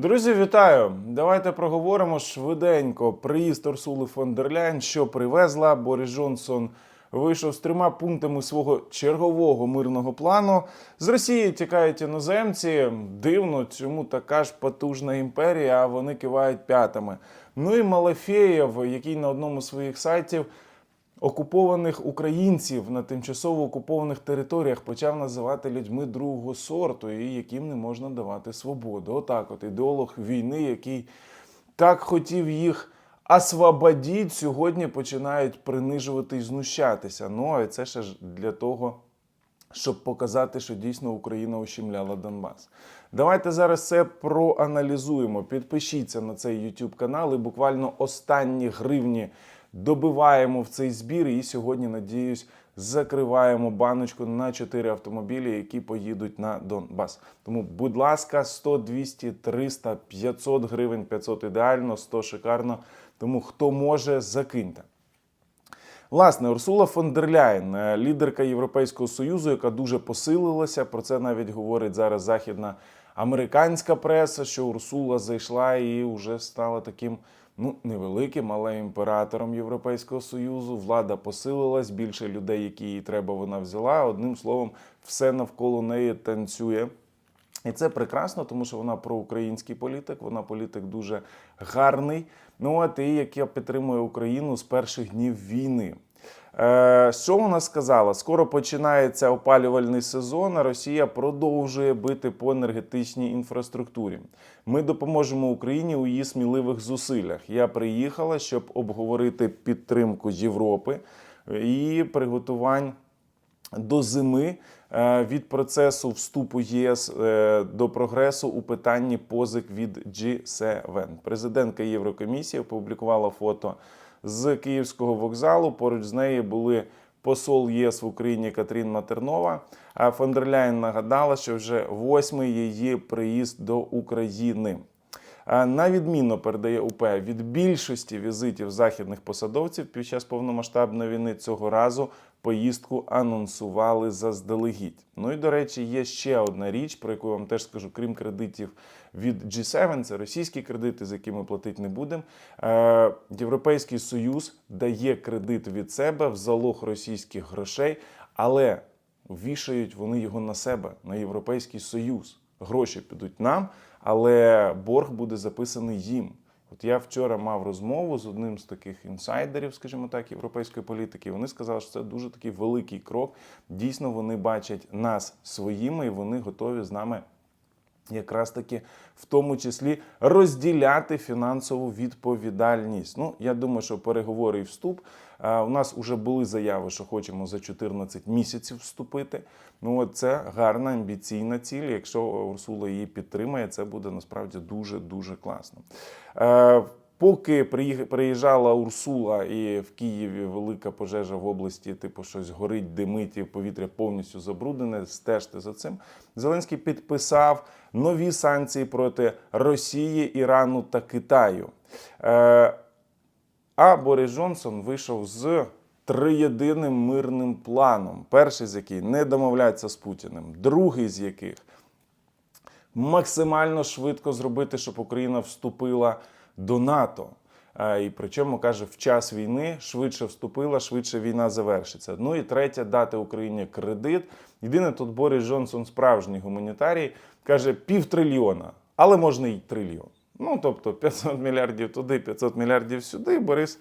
Друзі, вітаю! Давайте проговоримо швиденько. Приїзд Урсули фон дер Ляйн, що привезла. Борис Джонсон вийшов з трьома пунктами свого чергового мирного плану. З Росії тікають іноземці. Дивно, чому така ж потужна імперія, а вони кивають п'ятами. Ну і Малафєєв, який на одному з своїх сайтів окупованих українців на тимчасово окупованих територіях почав називати людьми другого сорту, і яким не можна давати свободу. Отак, от ідеолог війни, який так хотів їх освободіть, сьогодні починають принижувати і знущатися. Ну а це ще ж для того. Щоб показати, що дійсно Україна ущемляла Донбас. Давайте зараз це проаналізуємо. Підпишіться на цей YouTube канал і буквально останні гривні добиваємо в цей збір. І сьогодні, надіюсь, закриваємо баночку на 4 автомобілі, які поїдуть на Донбас. Тому, будь ласка, 100, 200, 300, 500 гривень, 500 ідеально, 100 шикарно. Тому хто може, закиньте. Власне, Урсула фон дер Ляйн, е, лідерка Європейського союзу, яка дуже посилилася. Про це навіть говорить зараз західна американська преса, що Урсула зайшла і вже стала таким ну невеликим, але імператором Європейського союзу. Влада посилилась, більше людей, які їй треба, вона взяла. Одним словом, все навколо неї танцює. І це прекрасно, тому що вона проукраїнський політик, вона політик дуже гарний. Ну от і яка підтримує Україну з перших днів війни. Е, що вона сказала? Скоро починається опалювальний сезон. а Росія продовжує бити по енергетичній інфраструктурі. Ми допоможемо Україні у її сміливих зусиллях. Я приїхала, щоб обговорити підтримку Європи і приготувань до зими е, від процесу вступу ЄС е, до прогресу у питанні позик від G7. Президентка Єврокомісії опублікувала фото з київського вокзалу. Поруч з нею були посол ЄС в Україні Катрін Матернова. А фон нагадала, що вже восьмий її приїзд до України. На відміну передає УП від більшості візитів західних посадовців під час повномасштабної війни цього разу поїздку анонсували заздалегідь. Ну і до речі, є ще одна річ, про яку я вам теж скажу, крім кредитів від G7, це російські кредити, з якими платити не будемо. Європейський Союз дає кредит від себе в залог російських грошей, але вішають вони його на себе, на Європейський Союз. Гроші підуть нам, але борг буде записаний їм. От я вчора мав розмову з одним з таких інсайдерів, скажімо так, європейської політики. Вони сказали, що це дуже такий великий крок. Дійсно, вони бачать нас своїми, і вони готові з нами. Якраз таки в тому числі розділяти фінансову відповідальність. Ну я думаю, що переговори і вступ у нас вже були заяви, що хочемо за 14 місяців вступити. Ну от це гарна амбіційна ціль. Якщо Урсула її підтримає, це буде насправді дуже дуже класно. Поки приїжджала Урсула і в Києві велика пожежа в області, типу щось горить, димить і повітря повністю забруднене. Стежте за цим. Зеленський підписав нові санкції проти Росії, Ірану та Китаю. Е, а Борис Джонсон вийшов з триєдиним мирним планом. Перший з який не домовляється з Путіним, другий з яких максимально швидко зробити, щоб Україна вступила до НАТО. Е, І причому каже, в час війни швидше вступила, швидше війна завершиться. Ну і третє дати Україні кредит. Єдине тут Борис Джонсон, справжній гуманітарій, каже півтрильйона, але можна й трильйон. Ну тобто 500 мільярдів туди, 500 мільярдів сюди. Борис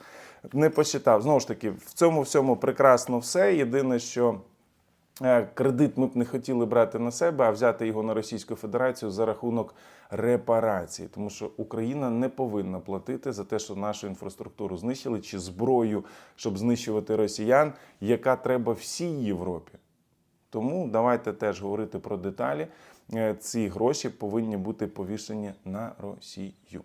не посчитав. Знову ж таки, в цьому всьому прекрасно все. Єдине, що Кредит ми б не хотіли брати на себе, а взяти його на Російську Федерацію за рахунок репарації, тому що Україна не повинна платити за те, що нашу інфраструктуру знищили, чи зброю, щоб знищувати росіян, яка треба всій Європі. Тому давайте теж говорити про деталі. Е, Ці гроші повинні бути повішені на Росію.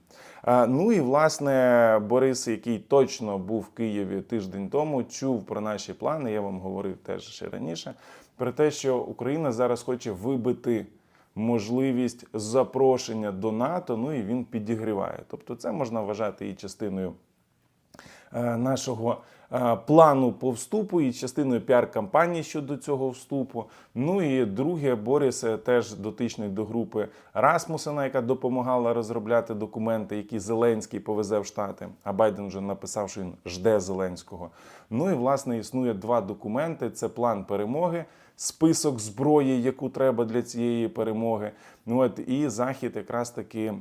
Ну і власне Борис, який точно був в Києві тиждень тому, чув про наші плани. Я вам говорив теж ще раніше. Про те, що Україна зараз хоче вибити можливість запрошення до НАТО. Ну і він підігріває. Тобто, це можна вважати і частиною нашого е, плану по вступу і частиною піар-кампанії щодо цього вступу. Ну і друге, Борис е, теж дотичний до групи Расмусена, яка допомагала розробляти документи, які Зеленський повезе в Штати. А Байден вже написав, що він жде Зеленського. Ну і власне існує два документи: це план перемоги. Список зброї, яку треба для цієї перемоги. Ну от і захід, якраз таки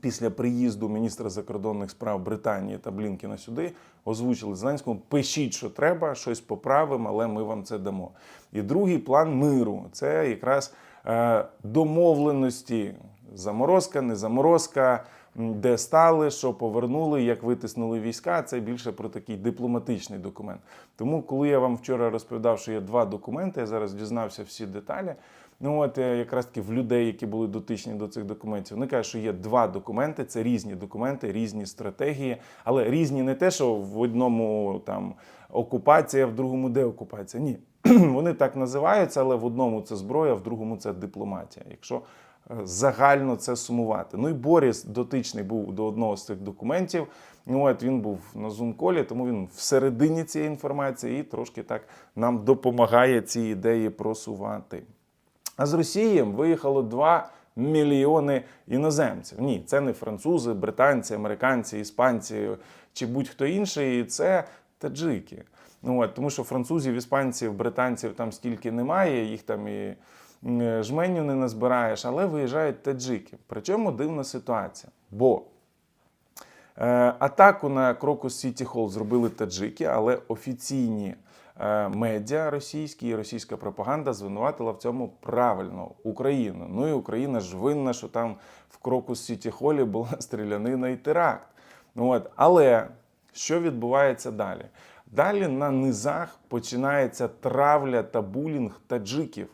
після приїзду міністра закордонних справ Британії та Блінкіна сюди озвучили Зеленському: пишіть, що треба, щось поправимо, але ми вам це дамо. І другий план миру це якраз е, домовленості. Заморозка, не заморозка, де стали, що повернули, як витиснули війська. Це більше про такий дипломатичний документ. Тому, коли я вам вчора розповідав, що є два документи, я зараз дізнався всі деталі. Ну от е, якраз таки в людей, які були дотичні до цих документів, вони кажуть, що є два документи, це різні документи, різні стратегії, але різні не те, що в одному там окупація, в другому деокупація. Ні, вони так називаються, але в одному це зброя, в другому це дипломатія. Якщо е, загально це сумувати. Ну і Борис дотичний був до одного з цих документів. Ну, от він був на зум-колі, тому він всередині цієї інформації і трошки так нам допомагає ці ідеї просувати. А з Росії виїхало 2 мільйони іноземців. Ні, це не французи, британці, американці, іспанці чи будь-хто інший, це таджики. Ну, от, тому що французів, іспанців, британців там стільки немає, їх там і жменю не назбираєш, але виїжджають таджики. Причому дивна ситуація. Бо Е, Атаку на Крокус Сіті Холл зробили таджики, але офіційні е, медіа російські і російська пропаганда звинуватила в цьому правильно Україну. Ну і Україна ж винна, що там в Крокус Сіті Холі була стрілянина і теракт. Ну, от. Але що відбувається далі? Далі на низах починається травля та булінг таджиків.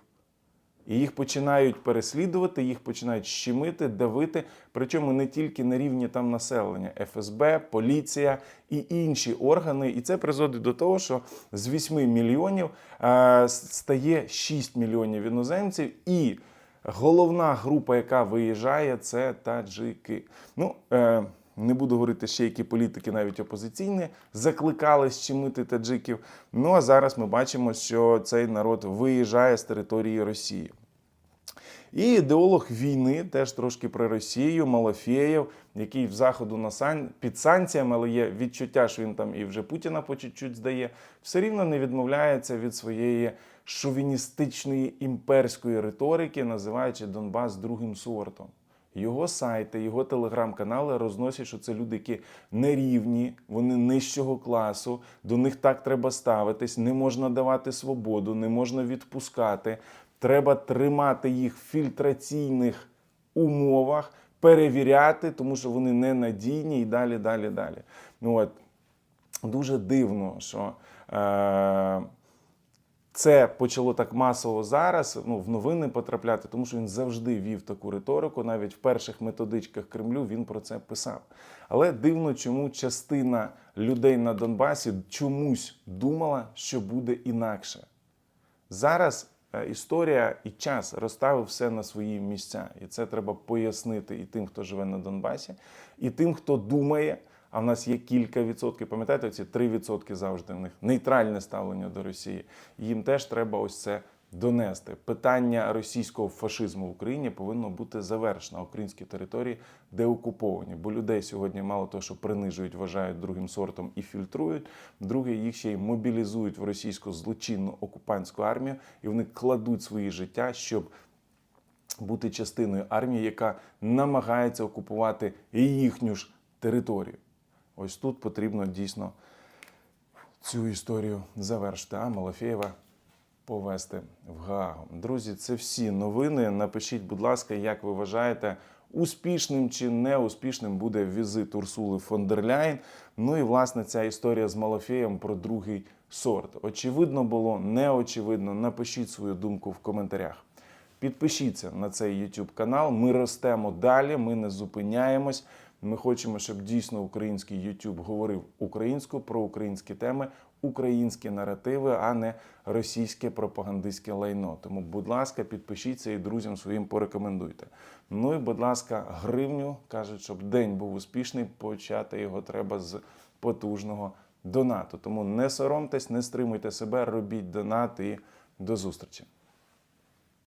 І їх починають переслідувати, їх починають щемити, давити. Причому не тільки на рівні там населення, ФСБ, поліція і інші органи. І це призводить до того, що з 8 мільйонів е, стає 6 мільйонів іноземців. І головна група, яка виїжджає, це таджики. Ну, е, не буду говорити ще, які політики, навіть опозиційні, закликали щемити таджиків. Ну а зараз ми бачимо, що цей народ виїжджає з території Росії. І ідеолог війни, теж трошки про Росію, Малафєєв, який в заходу на сан... під санкціями, але є відчуття, що він там і вже Путіна по чуть-чуть здає, все рівно не відмовляється від своєї шовіністичної імперської риторики, називаючи Донбас другим сортом. Його сайти, його телеграм-канали розносять, що це люди, які нерівні, вони нижчого класу, до них так треба ставитись, не можна давати свободу, не можна відпускати. Треба тримати їх в фільтраційних умовах, перевіряти, тому що вони ненадійні і далі, далі, далі. Ну от дуже дивно, що. Е- це почало так масово зараз ну, в новини потрапляти, тому що він завжди вів таку риторику. Навіть в перших методичках Кремлю він про це писав. Але дивно, чому частина людей на Донбасі чомусь думала, що буде інакше. Зараз е, історія і час розставив все на свої місця, і це треба пояснити і тим, хто живе на Донбасі, і тим, хто думає. А в нас є кілька відсотків. Пам'ятаєте, ці 3 відсотки завжди в них нейтральне ставлення до Росії. Їм теж треба ось це донести. Питання російського фашизму в Україні повинно бути завершено. Українські території деокуповані. Бо людей сьогодні мало того, що принижують, вважають другим сортом і фільтрують. Друге, їх ще й мобілізують в російську злочинну окупантську армію, і вони кладуть свої життя, щоб бути частиною армії, яка намагається окупувати їхню ж територію. Ось тут потрібно дійсно цю історію завершити, а Малафєєва повести в Гаагу. Друзі, це всі новини. Напишіть, будь ласка, як ви вважаєте, успішним чи неуспішним буде візит Урсули фон дер Ляйн. Ну і власне ця історія з Малафєєм про другий сорт. Очевидно було, неочевидно. Напишіть свою думку в коментарях. Підпишіться на цей YouTube канал. Ми ростемо далі, ми не зупиняємось. Ми хочемо, щоб дійсно український YouTube говорив українською про українські теми, українські наративи, а не російське пропагандистське лайно. Тому, будь ласка, підпишіться і друзям своїм порекомендуйте. Ну і, будь ласка, гривню кажуть, щоб день був успішний. Почати його треба з потужного донату. Тому не соромтесь, не стримуйте себе, робіть донат і до зустрічі.